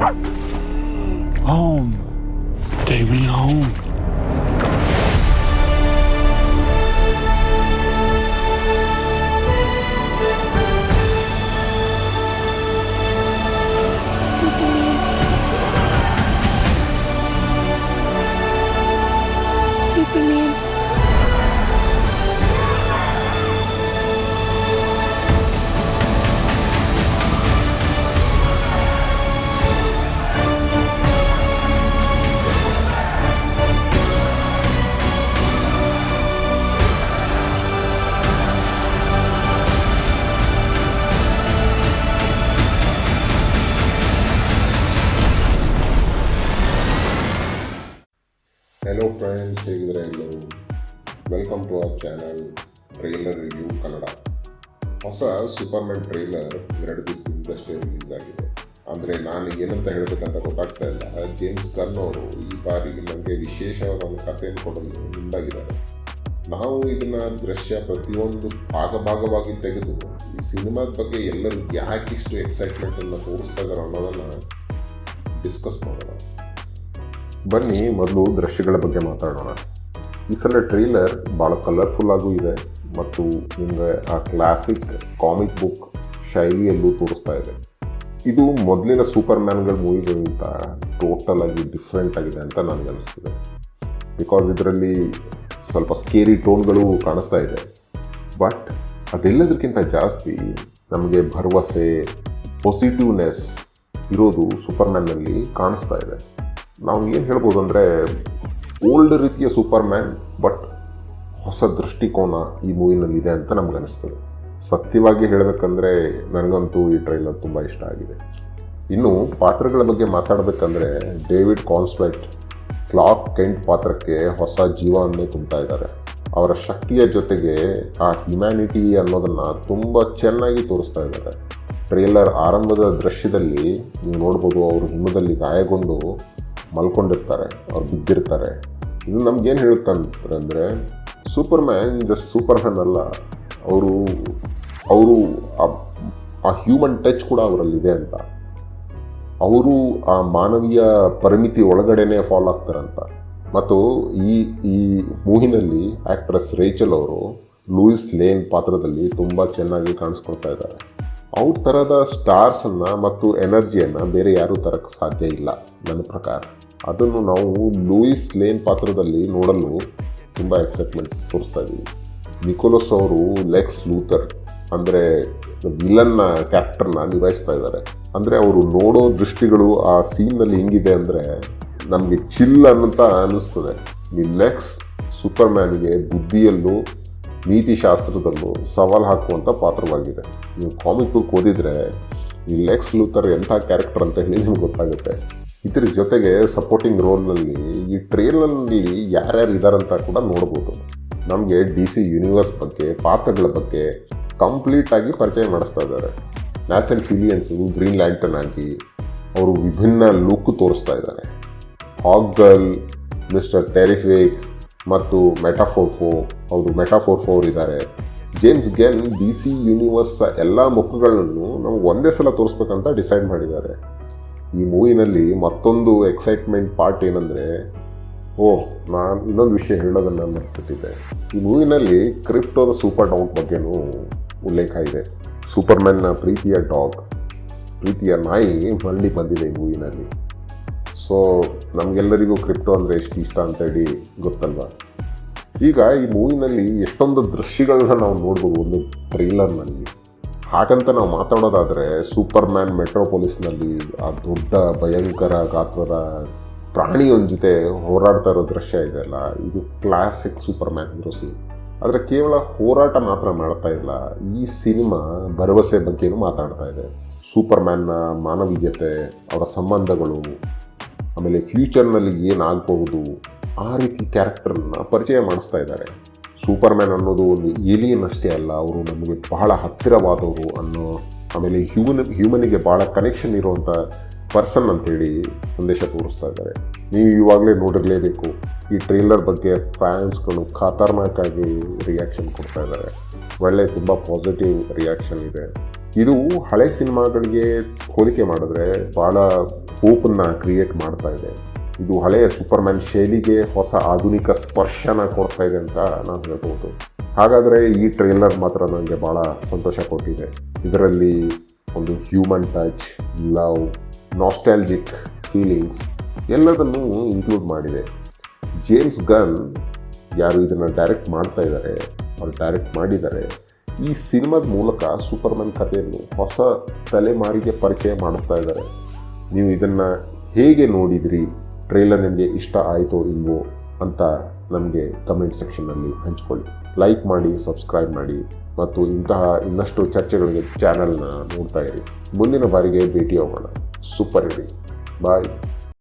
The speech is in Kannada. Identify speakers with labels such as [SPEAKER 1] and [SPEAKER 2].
[SPEAKER 1] Oh welcome to our channel trailer review Kannada ಹೊಸ ಸೂಪರ್ಮ್ಯಾನ್ ಟ್ರೈಲರ್ ಎರಡು ದಿವಸದಿಂದಷ್ಟೇ ರಿಲೀಸ್ ಆಗಿದೆ. ಅಂದರೆ ನಾನು ಏನಂತ ಹೇಳಬೇಕಂತ ಗೊತ್ತಾಗ್ತಾ ಇಲ್ಲ. ಜೇಮ್ಸ್ ಗನ್ ಅವರು ಈ ಬಾರಿ ನಮಗೆ ವಿಶೇಷವಾದ ಒಂದು ಕಥೆಯನ್ನು ಕೊಡಲು ಮುಂದಾಗಿದ್ದಾರೆ. ನಾವು ಇದನ್ನ ದೃಶ್ಯ ಪ್ರತಿಯೊಂದು ಭಾಗ ಭಾಗವಾಗಿ ತೆಗೆದು ಈ ಸಿನಿಮಾದ ಬಗ್ಗೆ ಎಲ್ಲರೂ ಯಾಕಿಷ್ಟು ಎಕ್ಸೈಟ್ಮೆಂಟನ್ನು ತೋರಿಸ್ತಾ ಇದ್ದಾರೆ ಅನ್ನೋದನ್ನು ಡಿಸ್ಕಸ್ ಮಾಡೋಣ. ಬನ್ನಿ, ಮೊದಲು ದೃಶ್ಯಗಳ ಬಗ್ಗೆ ಮಾತಾಡೋಣ. ಈ ಸಲ ಟ್ರೈಲರ್ ಭಾಳ ಕಲರ್ಫುಲ್ ಆಗೂ ಇದೆ ಮತ್ತು ನಿಮಗೆ ಆ ಕ್ಲಾಸಿಕ್ ಕಾಮಿಕ್ ಬುಕ್ ಶೈಲಿಯಲ್ಲೂ ತೋರಿಸ್ತಾ ಇದೆ. ಇದು ಮೊದಲಿನ ಸೂಪರ್ ಮ್ಯಾನ್ಗಳ ಮೂವಿಗಳಿಗಿಂತ ಟೋಟಲ್ ಆಗಿ ಡಿಫ್ರೆಂಟ್ ಆಗಿದೆ ಅಂತ ನನಗೆ ಅನಿಸ್ತಿದೆ. ಬಿಕಾಸ್ ಇದರಲ್ಲಿ ಸ್ವಲ್ಪ ಸ್ಕೇರಿ ಟೋನ್ಗಳು ಕಾಣಿಸ್ತಾ ಇದೆ. ಬಟ್ ಅದೆಲ್ಲದಕ್ಕಿಂತ ಜಾಸ್ತಿ ನಮಗೆ ಭರವಸೆ ಪಾಸಿಟಿವ್ನೆಸ್ ಇರೋದು ಸೂಪರ್ ಸೂಪರ್ಮ್ಯಾನ್ನಲ್ಲಿ ಕಾಣಿಸ್ತಾ ಇದೆ. ನಾವು ಏನು ಹೇಳ್ಬೋದು ಅಂದರೆ ಓಲ್ಡ್ ರೀತಿಯ ಸೂಪರ್ ಮ್ಯಾನ್ ಬಟ್ ಹೊಸ ದೃಷ್ಟಿಕೋನ ಈ ಮೂವಿನಲ್ಲಿ ಇದೆ ಅಂತ ನಮ್ಗೆ ಅನಿಸ್ತದೆ. ಸತ್ಯವಾಗಿ ಹೇಳಬೇಕಂದ್ರೆ, ನನಗಂತೂ ಈ ಟ್ರೈಲರ್ ತುಂಬ ಇಷ್ಟ ಆಗಿದೆ. ಇನ್ನು ಪಾತ್ರಗಳ ಬಗ್ಗೆ ಮಾತಾಡಬೇಕಂದ್ರೆ ಡೇವಿಡ್ ಕಾನ್ಸ್ವೆಟ್ ಕ್ಲಾಕ್ ಕೆಂಟ್ ಪಾತ್ರಕ್ಕೆ ಹೊಸ ಜೀವವನ್ನೇ ತುಂಬ್ತಾ ಇದ್ದಾರೆ. ಅವರ ಶಕ್ತಿಯ ಜೊತೆಗೆ ಆ ಹ್ಯುಮ್ಯಾನಿಟಿ ಅನ್ನೋದನ್ನು ತುಂಬ ಚೆನ್ನಾಗಿ ತೋರಿಸ್ತಾ ಇದ್ದಾರೆ. ಟ್ರೈಲರ್ ಆರಂಭದ ದೃಶ್ಯದಲ್ಲಿ ನೀವು ನೋಡ್ಬೋದು, ಅವರು ಹಿಮದಲ್ಲಿ ಗಾಯಗೊಂಡು ಮಲ್ಕೊಂಡಿರ್ತಾರೆ, ಅವ್ರು ಬಿದ್ದಿರ್ತಾರೆ. ಇದು ನಮ್ಗೇನು ಅಂದರೆ Superman just Superman ಅಲ್ಲ, ಅವರು ಅವರು ಆ ಹ್ಯೂಮನ್ ಟಚ್ ಕೂಡ ಅವರಲ್ಲಿದೆ ಅಂತ. ಅವರು ಆ ಮಾನವೀಯ ಪರಿಮಿತಿ ಒಳಗಡೆನೆ ಫಾಲೋ ಆಗ್ತಾರಂತ. ಮತ್ತು ಈ ಈ ಮೂವಿನಲ್ಲಿ ಆ್ಯಕ್ಟ್ರೆಸ್ ರೇಚಲ್ ಅವರು ಲೂಯಿಸ್ ಲೇನ್ ಪಾತ್ರದಲ್ಲಿ ತುಂಬ ಚೆನ್ನಾಗಿ ಕಾಣಿಸ್ಕೊಳ್ತಾ ಇದ್ದಾರೆ. ಅವ್ರ ಥರದ ಸ್ಟಾರ್ಸನ್ನು ಮತ್ತು ಎನರ್ಜಿಯನ್ನು ಬೇರೆ ಯಾರೂ ತರಕ್ಕೆ ಸಾಧ್ಯ ಇಲ್ಲ, ನನ್ನ ಪ್ರಕಾರ. ಅದನ್ನು ನಾವು ಲೂಯಿಸ್ ಲೇನ್ ಪಾತ್ರದಲ್ಲಿ ನೋಡಲು ತುಂಬ ಎಕ್ಸೈಟ್ಮೆಂಟ್ ತೋರಿಸ್ತಾ ಇದ್ದೀವಿ ನಿಕೋಲಸ್ ಅವರು ಲೆಕ್ಸ್ ಲೂಥರ್, ಅಂದರೆ ವಿಲನ್ನ ಕ್ಯಾರೆಕ್ಟರ್ನ ನಿಭಾಯಿಸ್ತಾ ಇದ್ದಾರೆ. ಅಂದರೆ ಅವರು ನೋಡೋ ದೃಷ್ಟಿಗಳು ಆ ಸೀನ್ನಲ್ಲಿ ಹೆಂಗಿದೆ ಅಂದರೆ ನಮಗೆ ಚಿಲ್ ಅನ್ನಂತ ಅನ್ನಿಸ್ತದೆ ಈ ಲೆಕ್ಸ್ ಸೂಪರ್ ಮ್ಯಾನ್ಗೆ ಬುದ್ಧಿಯಲ್ಲೂ ನೀತಿಶಾಸ್ತ್ರದಲ್ಲೂ ಸವಾಲು ಹಾಕುವಂಥ ಪಾತ್ರವಾಗಿದೆ. ನೀವು ಕಾಮಿಕ್ ಬುಕ್ ಓದಿದರೆ ಈ ಲೆಕ್ಸ್ ಲೂಥರ್ ಎಂಥ ಕ್ಯಾರೆಕ್ಟರ್ ಅಂತ ಹೇಳಿ ನಿಮ್ಗೆ ಗೊತ್ತಾಗುತ್ತೆ. ಇದ್ರ ಜೊತೆಗೆ ಸಪೋರ್ಟಿಂಗ್ ರೋಲ್ನಲ್ಲಿ ಈ ಟ್ರೇಲರ್ನಲ್ಲಿ ಯಾರ್ಯಾರು ಇದ್ದಾರಂತ ಕೂಡ ನೋಡ್ಬೋದು. ನಮಗೆ ಡಿ ಸಿ ಯೂನಿವರ್ಸ್ ಬಗ್ಗೆ, ಪಾತ್ರಗಳ ಬಗ್ಗೆ ಕಂಪ್ಲೀಟಾಗಿ ಪರಿಚಯ ಮಾಡಿಸ್ತಾ ಇದ್ದಾರೆ. ನ್ಯಾಥನ್ ಫಿಲಿಯನ್ಸು ಗ್ರೀನ್ ಲ್ಯಾಂಟನ್ ಆಗಿ ಅವರು ವಿಭಿನ್ನ ಲುಕ್ ತೋರಿಸ್ತಾ ಇದ್ದಾರೆ. ಹಾಗಲ್ ಮಿಸ್ಟರ್ ಟೆರಿಫಿಕ್ ಮತ್ತು ಮೆಟಾಫೋರ್ ಫೋ ಅವರು ಮೆಟಾಫೋರ್ ಫೋರ್ ಇದ್ದಾರೆ. James Gunn D C universe ಎಲ್ಲ ಮುಖಗಳನ್ನು ನಾವು ಒಂದೇ ಸಲ ತೋರಿಸ್ಬೇಕಂತ ಡಿಸೈಡ್ ಮಾಡಿದ್ದಾರೆ. ಈ ಮೂವಿನಲ್ಲಿ ಮತ್ತೊಂದು ಎಕ್ಸೈಟ್ಮೆಂಟ್ ಪಾರ್ಟ್ ಏನಂದರೆ, ಓ, ನಾನು ಇನ್ನೊಂದು ವಿಷಯ ಹೇಳೋದನ್ನು ಮರ್ತಿದ್ದೆ ಈ ಮೂವಿನಲ್ಲಿ ಕ್ರಿಪ್ಟೋದ ಸೂಪರ್ ಡಾಗ್ ಬಗ್ಗೆನೂ ಉಲ್ಲೇಖ ಇದೆ. ಸೂಪರ್ಮ್ಯಾನ್ನ ಪ್ರೀತಿಯ ಡಾಗ್ ಪ್ರೀತಿಯ ನಾಯಿ ಮರಳಿ ಬಂದಿದೆ ಈ ಮೂವಿನಲ್ಲಿ. ಸೊ ನಮಗೆಲ್ಲರಿಗೂ ಕ್ರಿಪ್ಟೋ ಅಂದರೆ ಎಷ್ಟು ಇಷ್ಟ ಅಂತೇಳಿ ಗೊತ್ತಲ್ವಾ? ಈಗ ಈ ಮೂವಿನಲ್ಲಿ ಎಷ್ಟೊಂದು ದೃಶ್ಯಗಳನ್ನ ನಾವು ನೋಡ್ಬೋದು, ಒಂದು ಟ್ರೈಲರ್ನಲ್ಲಿ. ಹಾಗಂತ ನಾವು ಮಾತಾಡೋದಾದರೆ ಸೂಪರ್ ಮ್ಯಾನ್ ಮೆಟ್ರೋಪೊಲಿಸ್ನಲ್ಲಿ ಆ ದೊಡ್ಡ ಭಯಂಕರ ಗಾತ್ರದ ಪ್ರಾಣಿಯೊಂದ ಜೊತೆ ಹೋರಾಡ್ತಾ ಇರೋ ದೃಶ್ಯ ಇದೆ ಅಲ್ಲ? ಇದು classic Superman hero scene ಆದರೆ ಕೇವಲ ಹೋರಾಟ ಮಾತ್ರ ಮಾಡ್ತಾ ಇಲ್ಲ, ಈ ಸಿನಿಮಾ ಭರವಸೆ ಬಗ್ಗೆನೂ ಮಾತಾಡ್ತಾ ಇದೆ. ಸೂಪರ್ ಮ್ಯಾನ್ನ ಮಾನವೀಯತೆ, ಅವರ ಸಂಬಂಧಗಳು ಆಮೇಲೆ ಫ್ಯೂಚರ್ನಲ್ಲಿ ಏನಾಗಬಹುದು ಆ ರೀತಿ ಕ್ಯಾರೆಕ್ಟರ್ನ ಪರಿಚಯ ಮಾಡಿಸ್ತಾ ಇದ್ದಾರೆ. ಸೂಪರ್ ಮ್ಯಾನ್ ಅನ್ನೋದು ಒಂದು ಏಲಿಯನ್ ಅಷ್ಟೇ ಅಲ್ಲ, ಅವರು ನಮಗೆ ಬಹಳ ಹತ್ತಿರವಾದವರು ಅನ್ನೋ, ಆಮೇಲೆ ಹ್ಯೂಮನ್ ಹ್ಯೂಮನಿಗೆ ಭಾಳ ಕನೆಕ್ಷನ್ ಇರುವಂಥ ಪರ್ಸನ್ ಅಂತೇಳಿ ಸಂದೇಶ ತೋರಿಸ್ತಾ ಇದ್ದಾರೆ. ನೀವು ಇವಾಗಲೇ ನೋಡಿರಲೇಬೇಕು, ಈ ಟ್ರೇಲರ್ ಬಗ್ಗೆ ಫ್ಯಾನ್ಸ್ಗಳು ಖತರ್ನಾಕ್ ಆಗಿ ರಿಯಾಕ್ಷನ್ ಕೊಡ್ತಾ ಇದ್ದಾರೆ. ಒಳ್ಳೆ, ತುಂಬ ಪಾಸಿಟಿವ್ ರಿಯಾಕ್ಷನ್ ಇದೆ. ಇದು ಹಳೆ ಸಿನಿಮಾಗಳಿಗೆ ಹೋಲಿಕೆ ಮಾಡಿದ್ರೆ ಭಾಳ ಹೋಪನ್ನು ಕ್ರಿಯೇಟ್ ಮಾಡ್ತಾ ಇದೆ. ಇದು ಹಳೆಯ ಸೂಪರ್ಮ್ಯಾನ್ ಶೈಲಿಗೆ ಹೊಸ ಆಧುನಿಕ ಸ್ಪರ್ಶನ ಕೊಡ್ತಾ ಇದೆ ಅಂತ ನಾನು ಹೇಳ್ಬೋದು ಹಾಗಾದರೆ ಈ ಟ್ರೈಲರ್ ಮಾತ್ರ ನನಗೆ ಭಾಳ ಸಂತೋಷ ಕೊಟ್ಟಿದೆ. ಇದರಲ್ಲಿ ಒಂದು human touch love nostalgic feelings ಎಲ್ಲದನ್ನೂ ಇನ್ಕ್ಲೂಡ್ ಮಾಡಿದೆ. ಜೇಮ್ಸ್ ಗನ್ ಯಾರು ಇದನ್ನು ಡೈರೆಕ್ಟ್ ಮಾಡ್ತಾ ಇದ್ದಾರೆ, ಅವ್ರು ಡೈರೆಕ್ಟ್ ಮಾಡಿದ್ದಾರೆ. ಈ ಸಿನಿಮಾದ ಮೂಲಕ ಸೂಪರ್ಮನ್ ಕಥೆಯನ್ನು ಹೊಸ ತಲೆಮಾರಿಗೆ ಪರಿಚಯ ಮಾಡಿಸ್ತಾ ಇದ್ದಾರೆ. ನೀವು ಇದನ್ನು ಹೇಗೆ ನೋಡಿದ್ರಿ? ಟ್ರೇಲರ್ ನಿಮಗೆ ಇಷ್ಟ ಆಯಿತೋ ಇಲ್ವೋ ಅಂತ ನಮಗೆ ಕಮೆಂಟ್ ಸೆಕ್ಷನ್ನಲ್ಲಿ ಹಂಚ್ಕೊಳ್ಳಿ. ಲೈಕ್ ಮಾಡಿ ಸಬ್ಸ್ಕ್ರೈಬ್ ಮಾಡಿ ಮತ್ತು ಇಂತಹ ಇನ್ನಷ್ಟು ಚರ್ಚೆಗಳಿಗೆ ಚಾನಲ್ನ ನೋಡ್ತಾ ಇರಿ. ಮುಂದಿನ ಬಾರಿಗೆ ಭೇಟಿ ಹೋಗೋಣ ಸೂಪರ್ ಇಡಿ ಬಾಯ್